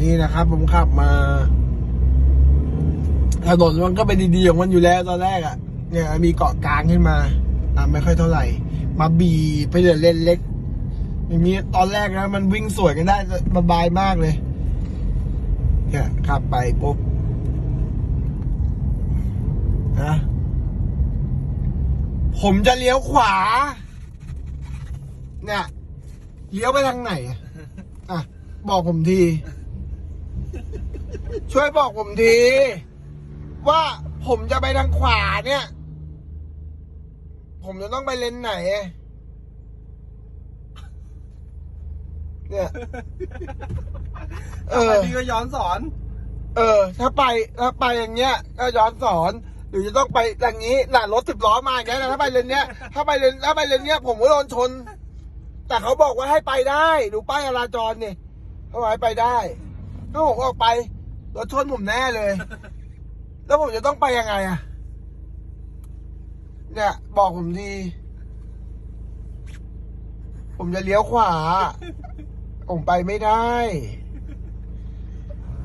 นี่นะครับผมขับมาถนนมันก็เป็นดีๆของมันอยู่แล้วตอนแรกอะ่ะ เนี่ยมีเกาะกลางขึ้นมาอะไม่ค่อยเท่าไหร่ มาบีไปเดินเล่นเล็กอย่างนี้ตอนแรกนะมันวิ่งสวยกันได้สบายมากเลย เนี่ยขับไปปุ๊บนะผมจะเลี้ยวขวา เนี่ยเลี้ยวไปทางไหนอะอะ บอกผมที ช่วยบอกผมที ว่าผมจะไปทางขวาเนี่ย ผมจะต้องไปเลนไหน เนี่ย เออพี่ก็ย้อนสอน เออ ถ้าไปถ้าไปอย่างเงี้ย ก็ย้อนสอน หรือจะต้องไปอย่างนี้น่ะรถสิบล้อมาอย่างเงี้ยนะถ้าไปเลนเนี้ย ถ้าไปเลนถ้าไปเลนเนี้ย ผมก็โดนชน แต่เขาบอกว่าให้ไปได้ ดูป้ายจราจรนี่เขาบอกให้ไปได้ถ้าผมออกไป รถชนผมแน่เลย แล้วผมจะต้องไปยังไงอะเนี่ย บอกผมทีผมจะเลี้ยวขวา ผมไปไม่ได้